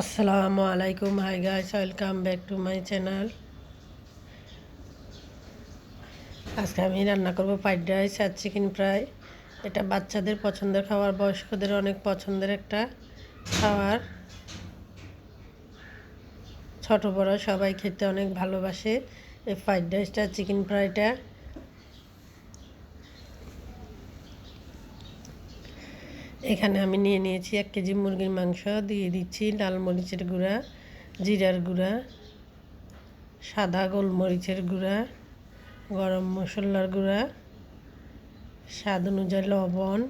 আসসালামু আলাইকুম hi guys welcome back to my channel আজকে আমি রান্না করব ফ্রাইড রাইস আর চিকেন ফ্রাই এটা বাচ্চাদের পছন্দের খাবার, বয়স্কদের অনেক পছন্দের একটা খাবার। ছোট বড় সবাই খেতে অনেক ভালোবাসে এই ফ্রাইড রাইসটা চিকেন ফ্রাইটা এখানে আমি নিয়ে নিয়েছি এক কেজি মুরগির মাংস, দিয়ে দিচ্ছি লাল মরিচের গুঁড়া, জিরার গুঁড়া, সাদা গোলমরিচের গুঁড়া, গরম মশলার গুঁড়া, স্বাদ অনুযায়ী লবণ,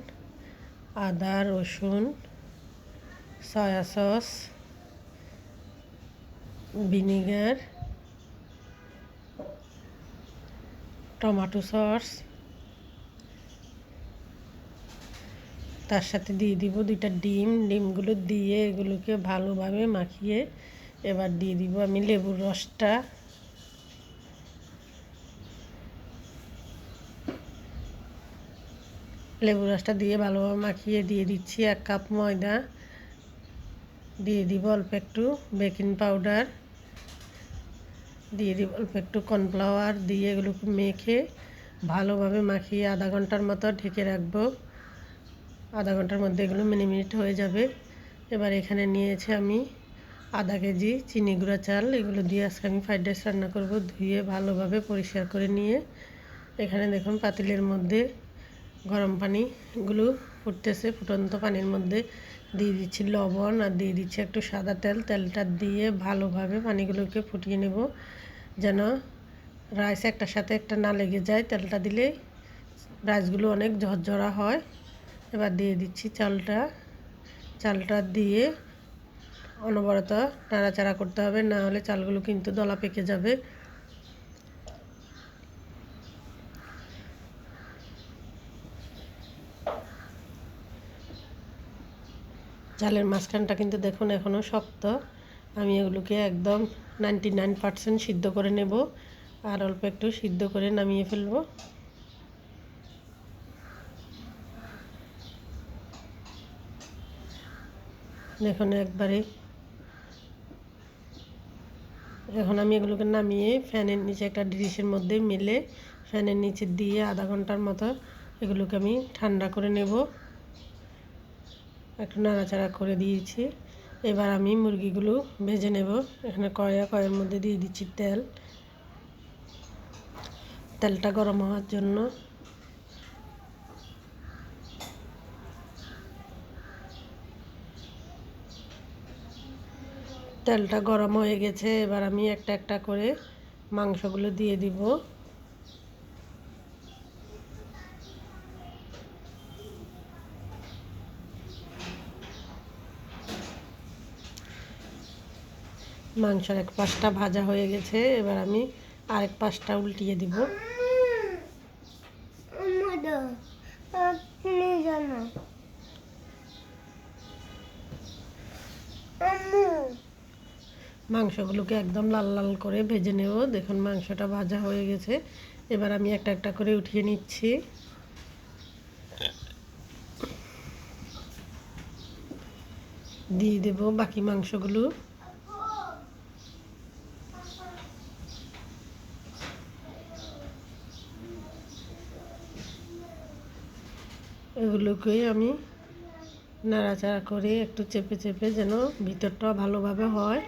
আদা, রসুন, soya sauce, vinegar, tomato sauce তার সাথে দিয়ে দিব দুইটা ডিম। ডিমগুলো দিয়ে এগুলোকে ভালোভাবে মাখিয়ে এবার দিয়ে দিব আমি লেবুর রসটা। লেবু রসটা দিয়ে ভালোভাবে মাখিয়ে দিয়ে দিচ্ছি এক কাপ ময়দা। দিয়ে দিব অল্প একটু বেকিং পাউডার। দিয়ে দিব অল্প একটু কর্নফ্লাওয়ার। দিয়ে এগুলোকে মেখে ভালোভাবে মাখিয়ে আধা ঘণ্টার মতো ঢেকে রাখব। আধা ঘণ্টার মধ্যে এগুলো মিনি মিনিট হয়ে যাবে। এবার এখানে নিয়েছি আমি আধা কেজি চিনি গুঁড়া চাল। এগুলো দিয়ে আজকে আমি ফ্রাইড রাইস রান্না করব ধুয়ে ভালোভাবে পরিষ্কার করে নিয়ে। এখানে দেখুন পাতিলের মধ্যে গরম পানিগুলো ফুটতেছে, ফুটন্ত পানির মধ্যে দিয়ে দিচ্ছি লবণ আর দিয়ে দিচ্ছি একটু সাদা তেল। তেলটা দিয়ে ভালোভাবে পানিগুলোকে ফুটিয়ে নেব যেন রাইস একটার সাথে একটা না লেগে যায়। তেলটা দিলে রাইসগুলো অনেক ঝরঝরা হয়। এবার দিয়ে দিচ্ছি চালটা। চালটা দিয়ে অনবরত নাড়াচাড়া করতে হবে, না হলে চালগুলো কিন্তু দলা পেকে যাবে। চালের মাঝখানটা কিন্তু দেখুন এখনও শক্ত। আমি এগুলোকে একদম নাইনটি নাইন পারসেন্ট সিদ্ধ করে নেব, আর অল্প একটু সিদ্ধ করে নামিয়ে ফেলব। দেখুন একবারে। এখন আমি এগুলোকে নামিয়ে ফ্যানের নিচে একটা ডিশের মধ্যে মিলে ফ্যানের নিচে দিয়ে আধা ঘণ্টার মতো এগুলোকে আমি ঠান্ডা করে নেব। একটু নাড়াচাড়া করে দিয়েছি। এবার আমি মুরগিগুলো ভেজে নেব। এখানে কয়া কয়ের মধ্যে দিয়ে দিচ্ছি তেল। তেলটা গরম হওয়ার জন্য। তেলটা গরম হয়ে গেছে, এবার আমি একটা একটা করে মাংসগুলো দিয়ে দিব। মাংসের এক পাশটা ভাজা হয়ে গেছে, এবার আমি আরেক পাশটা উল্টিয়ে দিব। মাংসগুলোকে একদম লাল লাল করে ভেজে নেব। দেখুন মাংসটা ভাজা হয়ে গেছে। এবার আমি একটা একটা করে উঠিয়ে নিচ্ছি। দিয়ে দেব বাকি মাংসগুলো। এগুলোকে আমি নাড়াচাড়া করে একটু চেপে চেপে যেন ভিতরটা ভালোভাবে হয়।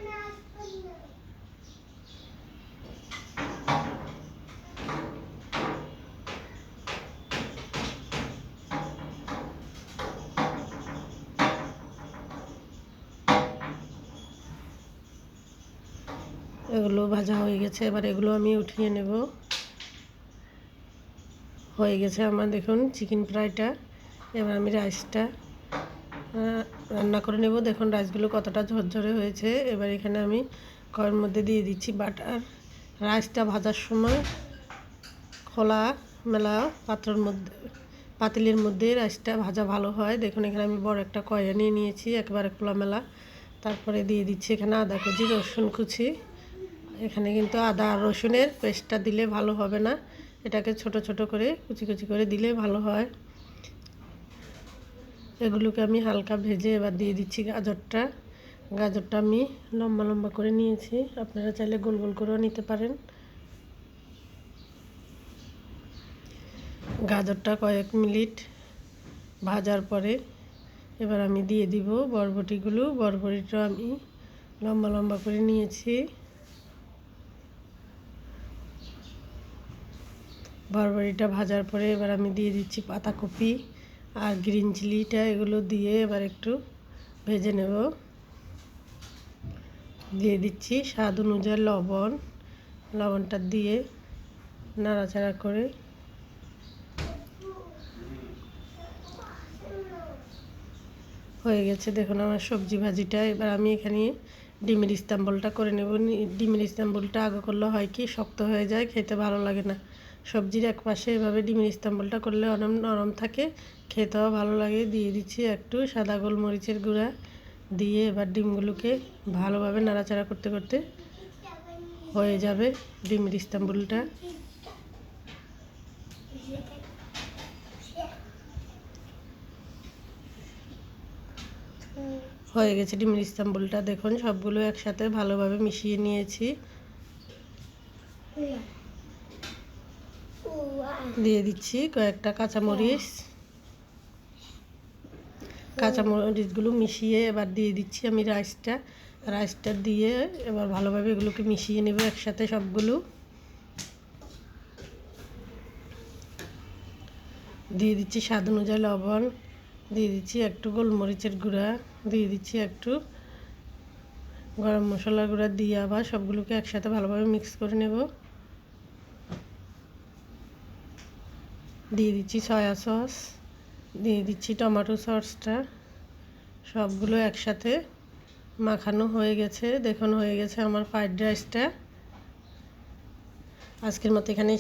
এগুলো ভাজা হয়ে গেছে। এবার এগুলো আমি উঠিয়ে নেব। হয়ে গেছে আমার দেখুন চিকেন ফ্রাইটা এবার আমি রাইসটা রান্না করে নেব। দেখুন রাইসগুলো কতটা ঝরঝরে হয়েছে। এবার এখানে আমি কয়ের মধ্যে দিয়ে দিচ্ছি বাটার রাইসটা ভাজার সময় খোলা মেলা পাত্রর মধ্যে, পাতিলের মধ্যে রাইসটা ভাজা ভালো হয়। দেখুন এখানে আমি বড় একটা কয়া নিয়ে নিয়েছি, একবারে খোলা মেলা। তারপরে দিয়ে দিচ্ছি এখানে আদা কুচি, রসুন কুচি। এখানে কিন্তু আদা আর রসুনের পেস্টটা দিলে ভালো হবে না। এটাকে ছোট ছোট করে, কুচি কুচি করে দিলে ভালো হয়। এগুলোকে আমি হালকা ভেজে এবার দিয়ে দিচ্ছি গাজরটা। গাজরটা আমি লম্বা লম্বা করে নিয়েছি। আপনারা চাইলে গোল গোল করেও নিতে পারেন। গাজরটা কয়েক মিনিট ভাজার পরে এবার আমি দিয়ে দিব বরবটিগুলো। বরবটিটা আমি লম্বা লম্বা করে নিয়েছি। বরবটিটা ভাজার পরে এবার আমি দিয়ে দিচ্ছি পাতাকপি আর গ্রিন চিলিটা এগুলো দিয়ে এবার একটু ভেজে নেব। দিয়ে দিচ্ছি স্বাদ অনুযায়ী লবণ, লবণটা দিয়ে নাড়াচাড়া করে হয়ে গেছে। দেখুন আমার সবজি ভাজিটা, এবার আমি এখানে ডিমের ইস্তাম্বলটা করে নেব। ডিমের ইস্তাম্বলটা আগে করলে হয় কি, শক্ত হয়ে যায়, খেতে ভালো লাগে না। সবজির এক পাশে এভাবে ডিমের ইস্তাম্বলটা করলে নরম নরম থাকে। খেতেও ভালো লাগে। দিয়ে দিচ্ছি একটু সাদা গোলমরিচের গুঁড়া। দিয়ে এবার ডিমগুলোকে ভালোভাবে নাড়াচাড়া করতে করতে হয়ে যাবে ডিমের ইস্তাম্বুলটা। হয়ে গেছে ডিমের ইস্তাম্বুলটা। দেখুন, সবগুলো একসাথে ভালোভাবে মিশিয়ে নিয়েছি। দিয়ে দিচ্ছি কয়েকটা কাঁচামরিচ। কাঁচামরিচগুলো মিশিয়ে এবার দিয়ে দিচ্ছি আমি রাইসটা। রাইসটা দিয়ে এবার ভালোভাবে এগুলোকে মিশিয়ে নেব একসাথে সবগুলো। দিয়ে দিচ্ছি স্বাদ অনুযায়ী লবণ, দিয়ে দিচ্ছি একটু গোলমরিচের গুঁড়া, দিয়ে দিচ্ছি একটু গরম মশলা গুঁড়া, দিয়ে আবার সবগুলোকে একসাথে ভালোভাবে মিক্স করে নেব। দিয়ে দিচ্ছি সয়া সস দিয়ে দিচ্ছি টমেটো সসটা সবগুলো একসাথে মাখানো হয়ে গেছে, দেখুন হয়ে গেছে আমার ফ্রাইড রাইসটা আজকের মতো এখানেই